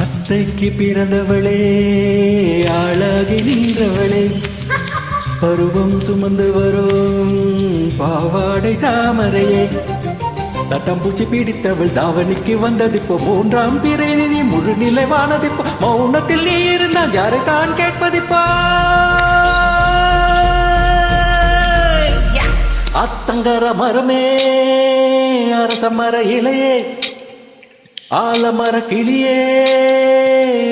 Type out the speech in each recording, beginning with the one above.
அத்தைக்கு பிறந்தவளே ஆளாகின்றவளே பருவம் சுமந்து வரும் பாவாடை தாமரையே. தட்டம்பூச்சி பிடித்தவள் தாவணிக்கு வந்தது இப்போ மூன்றாம் பிறநிதி முழு நிலைவானது இப்போ மௌனத்தில் நீ இருந்தால் யாரை தான் கேட்பதிப்பா? அத்தங்கர மரமே அரச மர இலையே. ஆலமர கிளியே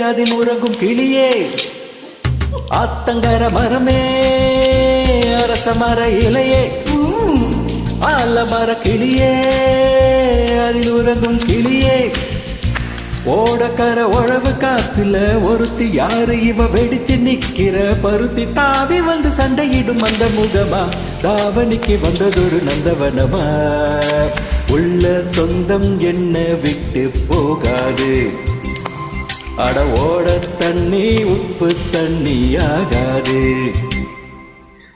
அதில் உறங்கும் கிளியே. ஆத்தங்கர மரமே அரச மர இலையே. ஆலமர கிளியே அதில் உறங்கும் கிளியே. ஓடக்கர உழவு காத்துல ஒருத்தி யாரு? இவ வெடிச்சு நிக்கிற பருத்தி தாவி வந்து சண்டையிடும் அந்த முகமா? தாவணிக்கு வந்ததொரு நந்தவனமா? உள்ள சொந்தம் என்ன விட்டு போகாது. அட ஓட தண்ணி உப்பு தண்ணி ஆகாது.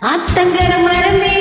ஆத்தங்கர மரமே.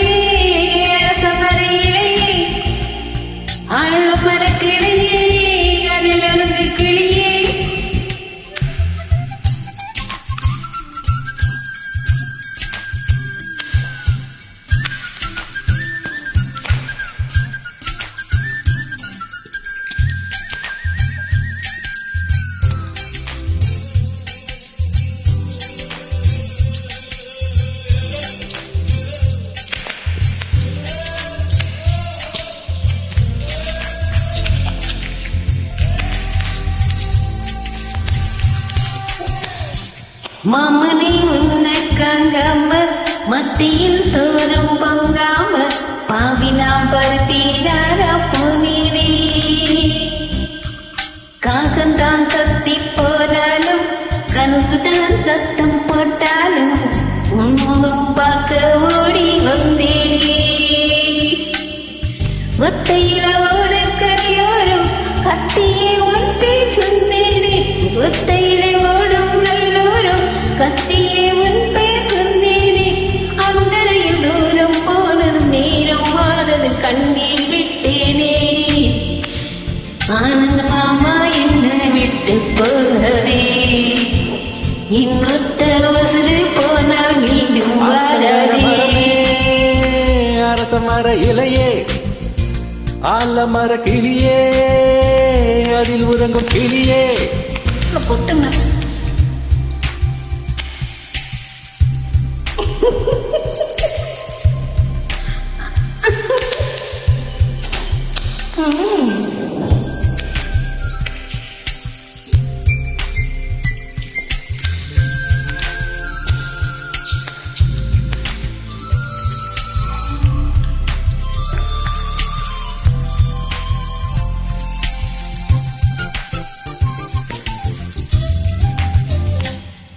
மாமனை உன்னை காங்காம மத்தியில் சோறும் பொங்காம பாவினாம் பருத்தீரார புனிரே காகந்தான் கத்தி போனாலும் கனவுதான் சத்தம் போட்டாலும் உன் பார்க்க ஓடி வந்தேனே. ஒத்தையில கண்ணீர் விட்டேனே. ஆனந்த மாமா என்ன விட்டு போகவே. இன்னொத்த வசூல் போனால் மீண்டும் வராதே அரச மர இலையே ஆலமர கிளியே அதில் உறங்கும் கிளியே. பொட்டுண்ணா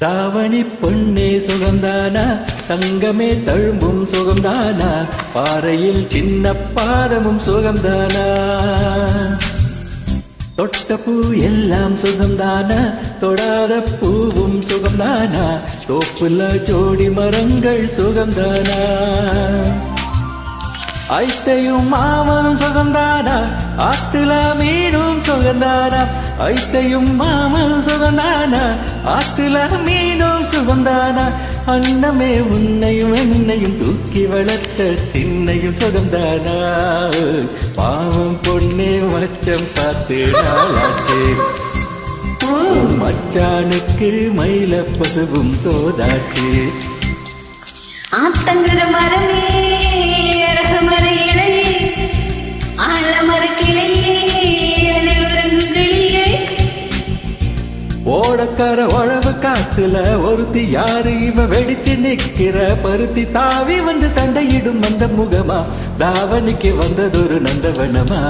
தாவணி பொன்னே சுகந்தானா தங்கமே தழும்பும் சுகம்தானா? பாறையில் சின்ன பாதமும் சுகம்தானா? தொட்ட பூ எல்லாம் சுகம்தானா? தொடாத பூவும் சுகம்தானா? தோப்புல ஜோடி மரங்கள் சுகம்தானா? ஐத்தையும் மாமனும் சுகந்தானா ஆத்துல மீனும் சுகந்தானா? ஐத்தையும் மாமல் சுகந்தானா? ஆத்துல மீனும் சுகந்தானா? அன்னமே உன்னையும் என்னையும் தூக்கி வளர்த்த திண்ணையும் சுகந்தானா? பாவம் பொண்ணே மச்சம் பார்த்து நாளாச்சு. மச்சானுக்கு மயில பசுவும் தோதாச்சு. ஆத்தங்கர மரமே அரச மர இலையே ஆழமர கிளையே ஓடக்கர உழவு காத்துல ஒருத்தி யாரு? இவ வெடிச்சு நிக்கிற பருத்தி தாவி வந்து சண்டையிடும் அந்த முகமா? தாவணிக்கு வந்ததொரு நந்தவனமா?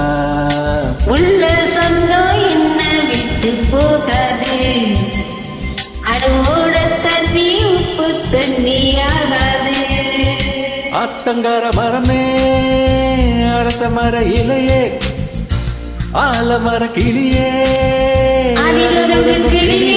உள்ள சொந்தம் என்ன விட்டு போகாது. அடவோட தண்ணி உப்பு தண்ணி ஆகாது. அத்தங்கார மரமே அரச மர இலையே ஆலமர கிளியே. கிளியே.